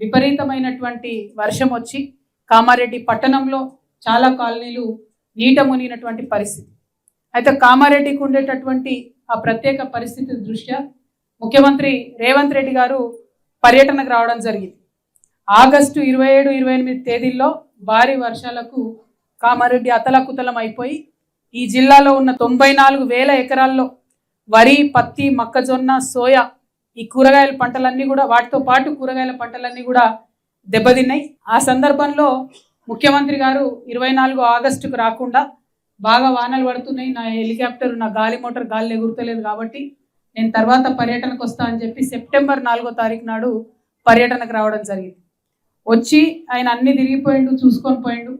విపరీతమైనటువంటి వర్షం వచ్చి కామారెడ్డి పట్టణంలో చాలా కాలనీలు నీట మునిగినటువంటి పరిస్థితి. అయితే కామారెడ్డికి ఉండేటటువంటి ఆ ప్రత్యేక పరిస్థితి దృష్ట్యా ముఖ్యమంత్రి రేవంత్ రెడ్డి గారు పర్యటనకు రావడం జరిగింది. ఆగస్టు ఇరవై ఏడు ఇరవై ఎనిమిది తేదీల్లో భారీ వర్షాలకు కామారెడ్డి అతలకుతలం అయిపోయి ఈ జిల్లాలో ఉన్న తొంభై నాలుగు వేల ఎకరాల్లో వరి పత్తి మొక్కజొన్న సోయా ఈ కూరగాయల పంటలన్నీ కూడా వాటితో పాటు కూరగాయల పంటలన్నీ కూడా దెబ్బతిన్నాయి. ఆ సందర్భంలో ముఖ్యమంత్రి గారు ఇరవై నాలుగు ఆగస్టుకు రాకుండా బాగా వానలు పడుతున్నాయి. నా హెలికాప్టర్ నా గాలి మోటార్ గాలి ఎగురుతలేదు కాబట్టి నేను తర్వాత పర్యటనకు వస్తా అని చెప్పి సెప్టెంబర్ నాలుగో తారీఖు నాడు పర్యటనకు రావడం జరిగింది. వచ్చి ఆయన అన్ని తిరిగిపోయిండు చూసుకొని పోయిండు.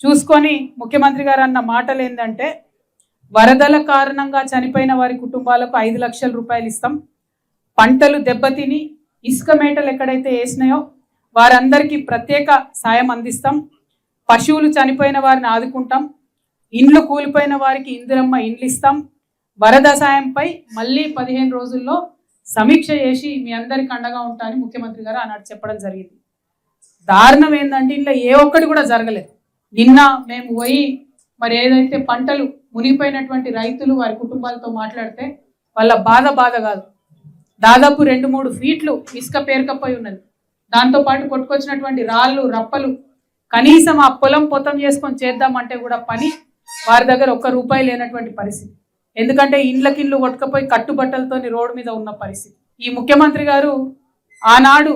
చూసుకొని ముఖ్యమంత్రి గారు అన్న మాటలు ఏంటంటే వరదల కారణంగా చనిపోయిన వారి కుటుంబాలకు ఐదు లక్షల రూపాయలు ఇస్తాం. పంటలు దెబ్బతిని ఇసుక మేటలు ఎక్కడైతే వేసినాయో వారందరికీ ప్రత్యేక సాయం అందిస్తాం. పశువులు చనిపోయిన వారిని ఆదుకుంటాం. ఇండ్లు కూలిపోయిన వారికి ఇందిరమ్మ ఇండ్లు ఇస్తాం. వరద సాయంపై మళ్ళీ పదిహేను రోజుల్లో సమీక్ష చేసి మీ అందరికి అండగా ఉంటానని ముఖ్యమంత్రి గారు ఆనాడు చెప్పడం జరిగింది. దారుణం ఏంటంటే ఇంట్లో ఏ ఒక్కటి కూడా జరగలేదు. నిన్న మేము పోయి మరి ఏదైతే పంటలు మునిగిపోయినటువంటి రైతులు వారి కుటుంబాలతో మాట్లాడితే వాళ్ళ బాధ బాధ కాదు. దాదాపు రెండు మూడు ఫీట్లు ఇసుక పేరుకపోయి ఉన్నది. దాంతో పాటు కొట్టుకొచ్చినటువంటి రాళ్ళు రప్పలు కనీసం ఆ పొలం పొతం చేసుకొని చేద్దామంటే కూడా పని వారి దగ్గర ఒక్క రూపాయి లేనటువంటి పరిస్థితి. ఎందుకంటే ఇండ్లకిండ్లు కొట్టుకపోయి కట్టుబట్టలతోని రోడ్డు మీద ఉన్న పరిస్థితి. ఈ ముఖ్యమంత్రి గారు ఆనాడు